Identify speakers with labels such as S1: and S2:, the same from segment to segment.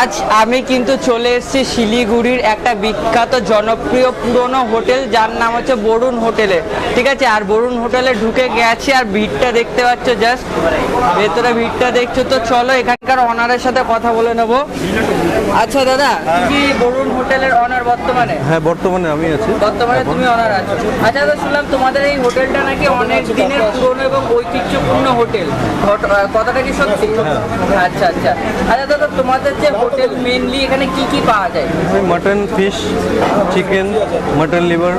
S1: আজ আমি কিন্তু চলে এসেছি শিলিগুড়ির একটা বিখ্যাত জনপ্রিয় পুরনো হোটেল যার নাম হচ্ছে বরুণ হোটেলে। ঠিক আছে? আর বরুণ হোটেলে ঢুকে গেছি আর ভিড়টা দেখতে পাচ্ছ জাস্ট। ভেতরে ভিড়টা দেখছ তো চলো এখানকার অনারের সাথে কথা বলে নেব। আচ্ছা দাদা তুমি কি বরুণ হোটেলের অনার বর্তমানে?
S2: হ্যাঁ বর্তমানে আমি আছি।
S1: বর্তমানে তুমি অনার আছো। আচ্ছা দাদা শুনলাম তোমাদের এই হোটেলটা নাকি অনেক দিনের পুরনো এবং ঐতিহ্যপূর্ণ হোটেল। কথাটা কি সত্যি? আচ্ছা আচ্ছা। আচ্ছা দাদা তোমাদের যে হোটেল মেনলি এখানে কি কি পাওয়া যায়?
S2: Mutton fish chicken mutton liver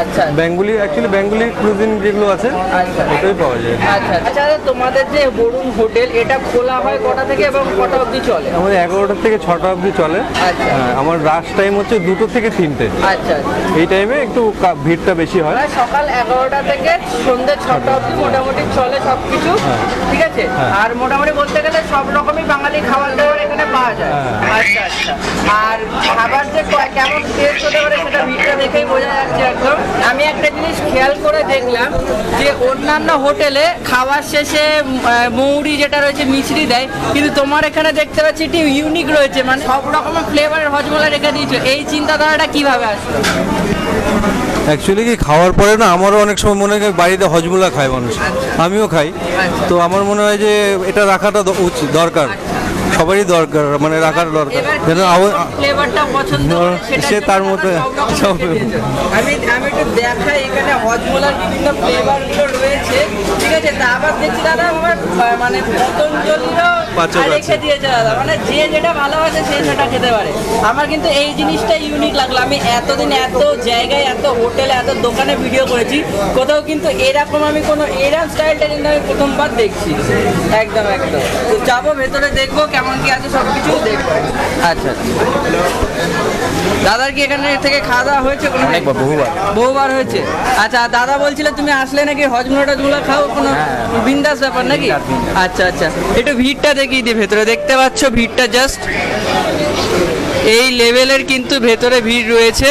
S1: আচ্ছা।
S2: বেঙ্গলি অ্যাকচুয়ালি বেঙ্গলি ক্রুজিন যেগুলো আছে
S1: আচ্ছা।
S2: ওটাই পাওয়া যায়।
S1: আচ্ছা আচ্ছা। দাদা, তোমাদের যে বরুণ হোটেল এটা খোলা হয় কটা থেকে এবং কটা অবধি চলে?
S2: আমাদের এগারোটা থেকে ছটা অবধি চলে।
S1: আচ্ছা।
S2: হ্যাঁ, আমার রাশ টাইম হচ্ছে দুটো থেকে তিনটে।
S1: আচ্ছা আচ্ছা।
S2: এই টাইমে একটু ভিড়টা বেশি হয়।
S1: সকাল এগারোটা থেকে সন্ধ্যে ছটা অবধি মোটামুটি চলে সব কিছু ঠিক আছে?
S2: হ্যাঁ।
S1: আর মোটামুটি বলতে গেলে সব রকমই বাঙালি খাবার দাবার এখানে পাওয়া যায়। আচ্ছা আচ্ছা। আর খাবার যে কেমন টেস্ট হতে পারে সেটা ভিড়টা দেখেই বোঝা যাচ্ছে একদম। আমি একটা জিনিস খেয়াল করে দেখলাম যে অন্যান্য হোটেলে খাবার শেষে মৌরি যেটা রয়েছে মিছরি দেয়। কিন্তু তোমার এখানে দেখতে পাচ্ছি একটি ইউনিক রয়েছে মানে সব রকমের ফ্লেভারের হজমলা রেখে দিয়েছ। এই চিন্তাধারাটা কীভাবে আসলো?
S2: অ্যাকচুয়ালি কি খাওয়ার পরে না আমারও অনেক সময় মনে হয় বাড়িতে হজমুলা খায় মানুষ। আমিও খাই। তো আমার মনে হয় যে এটা রাখাটা উচিত দরকার। সবারই দরকার মানে রাখার দরকার। যেন
S1: ফ্লেভারটা পছন্দ
S2: সে তার মতো
S1: সব। আমি আমি একটু দেখাই এখানে হজমোলার বিভিন্ন ফ্লেভার রয়েছে। ঠিক আছে তা আবার দেখছি দাদা আমার মানে পতঞ্জলিরও রেখে দিয়েছে দাদা। মানে যে যেটা ভালোবাসে সে সেটা খেতে পারে। আমার কিন্তু এই জিনিসটা ইউনিক লাগল। আমি এতদিন এত জায়গায় এত হোটেলে এত দোকানে ভিডিও করেছি। কোথাও কিন্তু এরকম আমি কোনো এরকম স্টাইলটা কিন্তু আমি প্রথমবার দেখছি। একদম একদম। তো যাব ভেতরে দেখব কেমন কি আছে সব কিছু দেখব। আচ্ছা আচ্ছা। দাদার কি এখানে থেকে খাওয়া দাওয়া হয়েছে কোনো?
S2: বহুবার।
S1: বহুবার হয়েছে। আচ্ছা আর দাদা বলছিল তুমি আসলে নাকি হজমোলা টজমোলা খাও? কোনো বিন্দাস ব্যাপার নাকি? আচ্ছা আচ্ছা। একটু ভিড়টা দেখিয়ে দিই ভেতরে দেখতে পাচ্ছ ভিড়টা জাস্ট এই লেভেলের কিন্তু ভেতরে ভিড় রয়েছে।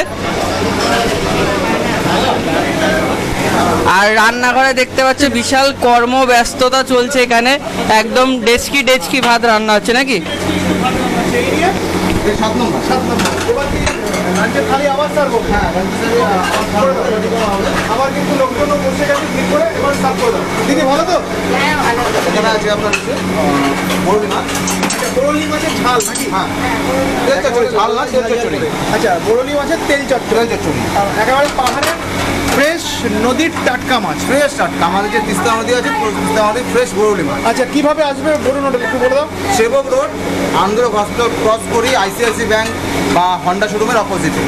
S1: আর রান্নাঘরে দেখতে পাচ্ছ বিশাল কর্মব্যস্ততা চলছে এখানে। একদম ডেচকি ডেচকি ভাত রান্না হচ্ছে নাকি?
S3: আচ্ছা বরলি মাছের হ্যাঁ তেল চচ্চড়ি। আচ্ছা একেবারে পাহাড়ের নদীর টাটকা মাছ
S4: ফ্রেশ টাটকা। আমাদের যে তিস্তা নদী আছে তিস্তা নদী ফ্রেশ বরুলি মাছ।
S3: আচ্ছা কীভাবে আসবে বলুন ওটা একটু বলে দাও।
S4: Sevoke road Andhra hospital cross করি আইসিআইসি ব্যাংক বা হন্ডা শোরুমের অপোজিটে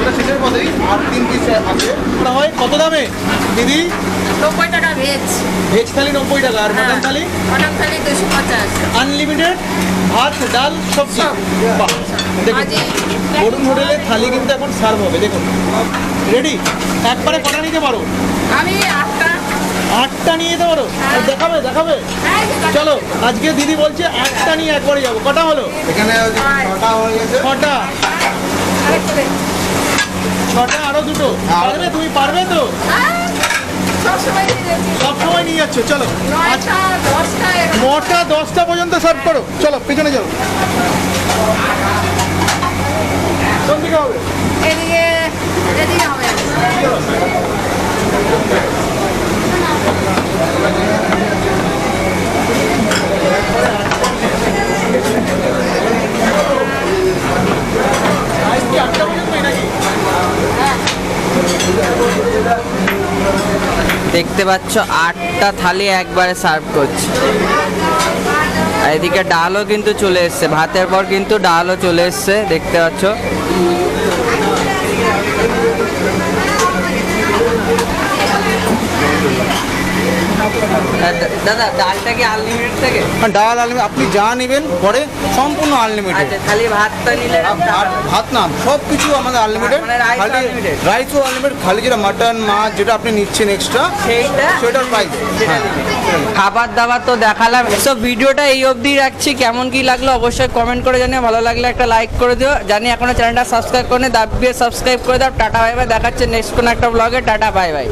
S3: এটা সেটার মধ্যেই আর তিন পিস আছে ওটা হয় কত দামে দিদি?
S5: নব্বই টাকা ভেজ
S3: ভেজ থালি নব্বই টাকা আর মাটন থালি?
S5: মটন থালি দুশো পঞ্চাশ।
S3: আনলিমিটেড ভাত ডাল সবজি। দেখুন
S5: আজই
S3: বরুণ হোটেলে থালি কিন্তু এখন সার্ভ হবে দেখুন। রেডি একবারে কটা নিতে পারো?
S5: আমি আটটা।
S3: আটটা নিয়ে যেতে পারো? দেখাবে দেখাবে?
S5: হ্যাঁ,
S3: চলো আজকে দিদি বলছে আটটা নিয়ে একবারে যাব। কটা হলো?
S4: এখানে ছটা। হয়ে গেছে।
S3: ছটা। ছটা আরও দুটো।
S4: হ্যাঁ।
S3: পারবে তুমি পারবে তো?
S5: হ্যাঁ,
S3: চলো। নটা, দশটা পর্যন্ত সার্ভ করো। চলো, পেছনে চলো। কোন দিকে হবে?
S5: এদিকে এদিকে হবে
S3: আজ কি আটটা পর্যন্তই নাকি
S1: দেখতে পাচ্ছ, আটটা থালি একবারে সার্ভ করছে। আর এদিকে ডালও কিন্তু চলে এসছে, ভাতের পর কিন্তু ডালও চলে এসছে, দেখতে পাচ্ছ। দাদা ডালটা কি আনলিমিটেড থাকে?
S4: ডাল আনলিমিটেড আপনি যা নেবেন পরে সম্পূর্ণ আনলিমিটেড
S1: আচ্ছা খালি ভাতটা নিলে
S4: ভাত নাম সব কিছু আমাদের আনলিমিটেড
S1: মানে
S4: খালি রাইসও আনলিমিটেড খালি যেটা মাটন মাছ যেটা আপনি নিচ্ছেন এক্সট্রা
S1: সেইটা
S4: সেটার প্রাইস
S1: খাবার দাবার তো দেখালাম। সো ভিডিওটা এই অবধি রাখছি। কেমন কি লাগল অবশ্যই কমেন্ট করে জানিও। ভালো লাগলে একটা লাইক করে দিও। জানি এখনও চ্যানেলটা সাবস্ক্রাইব করে দাবিয়ে সাবস্ক্রাইব করে দাও। টাটা বাই বাই দেখাচ্ছে নেক্সট কোনো একটা ব্লগে টাটা বাই বাই